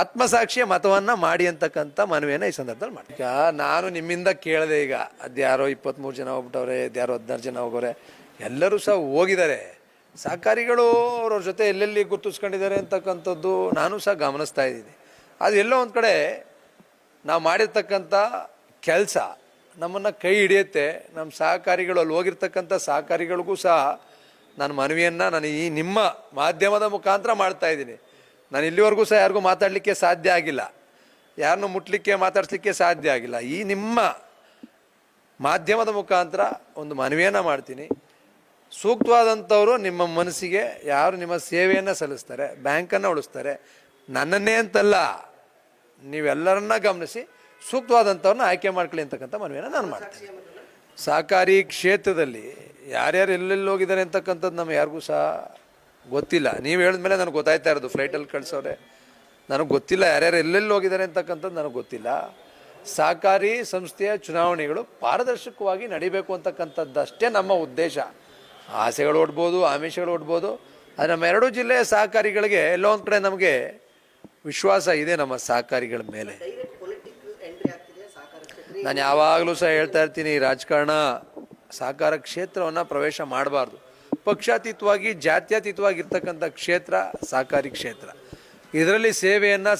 ಆತ್ಮಸಾಕ್ಷಿಯ ಮತವನ್ನು ಮಾಡಿ ಅಂತಕ್ಕಂಥ ಮನವಿಯನ್ನು ಈ ಸಂದರ್ಭದಲ್ಲಿ ಮಾಡಿ ಈಗ ನಾನು ನಿಮ್ಮಿಂದ ಕೇಳಿದೆ ಈಗ ಅದ್ಯಾರೋ ಇಪ್ಪತ್ತ್ಮೂರು ಜನ ಹೋಗ್ಬಿಟ್ಟವ್ರೆ ಅದ್ಯಾರೋ ಹದಿನಾರು ಜನ ಹೋಗೋರೆ, ಎಲ್ಲರೂ ಸಹ ಹೋಗಿದ್ದಾರೆ. ಸಹಕಾರಿಗಳು ಅವ್ರವ್ರ ಜೊತೆ ಎಲ್ಲೆಲ್ಲಿ ಗುರುತಿಸ್ಕೊಂಡಿದ್ದಾರೆ ಅಂತಕ್ಕಂಥದ್ದು ನಾನು ಸಹ ಗಮನಿಸ್ತಾ ಇದ್ದೀನಿ. ಅದು ಎಲ್ಲೋ ಒಂದು ಕಡೆ ನಾವು ಮಾಡಿರ್ತಕ್ಕಂಥ ಕೆಲಸ ನಮ್ಮನ್ನು ಕೈ ಹಿಡಿಯುತ್ತೆ. ನಮ್ಮ ಸಹಕಾರಿಗಳು ಅಲ್ಲಿ ಹೋಗಿರ್ತಕ್ಕಂಥ ಸಹಕಾರಿಗಳಿಗೂ ಸಹ ನಾನು ಮನವಿಯನ್ನು ನಾನು ಈ ನಿಮ್ಮ ಮಾಧ್ಯಮದ ಮುಖಾಂತರ ಮಾಡ್ತಾ ಇದ್ದೀನಿ. ನಾನು ಇಲ್ಲಿವರೆಗೂ ಸಹ ಯಾರಿಗೂ ಮಾತಾಡಲಿಕ್ಕೆ ಸಾಧ್ಯ ಆಗಿಲ್ಲ. ಯಾರನ್ನು ಮುಟ್ಲಿಕ್ಕೆ ಮಾತಾಡಿಸ್ಲಿಕ್ಕೆ ಸಾಧ್ಯ ಆಗಿಲ್ಲ. ಈ ನಿಮ್ಮ ಮಾಧ್ಯಮದ ಮುಖಾಂತರ ಒಂದು ಮನವಿಯನ್ನು ಮಾಡ್ತೀನಿ. ಸೂಕ್ತವಾದಂಥವರು ನಿಮ್ಮ ಮನಸ್ಸಿಗೆ ಯಾರು ನಿಮ್ಮ ಸೇವೆಯನ್ನು ಸಲ್ಲಿಸ್ತಾರೆ, ಬ್ಯಾಂಕನ್ನು ಉಳಿಸ್ತಾರೆ, ನನ್ನನ್ನೇ ಅಂತಲ್ಲ, ನೀವೆಲ್ಲರನ್ನ ಗಮನಿಸಿ ಸೂಕ್ತವಾದಂಥವ್ರನ್ನ ಆಯ್ಕೆ ಮಾಡ್ಕೊಳ್ಳಿ ಅಂತಕ್ಕಂಥ ಮನವಿಯನ್ನು ನಾನು ಮಾಡ್ತೀನಿ. ಸಹಕಾರಿ ಕ್ಷೇತ್ರದಲ್ಲಿ ಯಾರ್ಯಾರು ಎಲ್ಲೆಲ್ಲಿ ಹೋಗಿದ್ದಾರೆ ಅಂತಕ್ಕಂಥದ್ದು ನಮ್ಮ ಯಾರಿಗೂ ಸಹ ಗೊತ್ತಿಲ್ಲ. ನೀವು ಹೇಳಿದ್ಮೇಲೆ ನನಗೆ ಗೊತ್ತಾಯ್ತಾ ಇರೋದು. ಫ್ಲೈಟಲ್ಲಿ ಕಳಿಸೋರೆ. ನನಗೆ ಗೊತ್ತಿಲ್ಲ. ಯಾರ್ಯಾರು ಎಲ್ಲೆಲ್ಲಿ ಹೋಗಿದ್ದಾರೆ ಅಂತಕ್ಕಂಥದ್ದು ನನಗೆ ಗೊತ್ತಿಲ್ಲ. ಸಹಕಾರಿ ಸಂಸ್ಥೆಯ ಚುನಾವಣೆಗಳು ಪಾರದರ್ಶಕವಾಗಿ ನಡಿಬೇಕು ಅಂತಕ್ಕಂಥದ್ದಷ್ಟೇ ನಮ್ಮ ಉದ್ದೇಶ. ಆಸೆಗಳು ಓಡ್ಬೋದು, ಆಮಿಷಗಳು ಓಡ್ಬೋದು. ಅದು ನಮ್ಮ ಎರಡೂ ಜಿಲ್ಲೆಯ ಸಹಕಾರಿಗಳಿಗೆ ಎಲ್ಲೋ ಒಂದು ಕಡೆ ನಮಗೆ ವಿಶ್ವಾಸ ಇದೆ ನಮ್ಮ ಸಹಕಾರಿಗಳ ಮೇಲೆ. ನಾನು ಯಾವಾಗಲೂ ಸಹ ಹೇಳ್ತಾ ಇರ್ತೀನಿ ರಾಜಕಾರಣ ಸಹಕಾರ ಕ್ಷೇತ್ರವನ್ನು ಪ್ರವೇಶ ಮಾಡಬಾರ್ದು. ಪಕ್ಷಾತೀತವಾಗಿ ಜಾತ್ಯತೀತವಾಗಿರ್ತಕ್ಕಂಥ ಕ್ಷೇತ್ರ ಸಹಕಾರಿ ಕ್ಷೇತ್ರ. ಇದರಲ್ಲಿ ಸೇವೆಯನ್ನು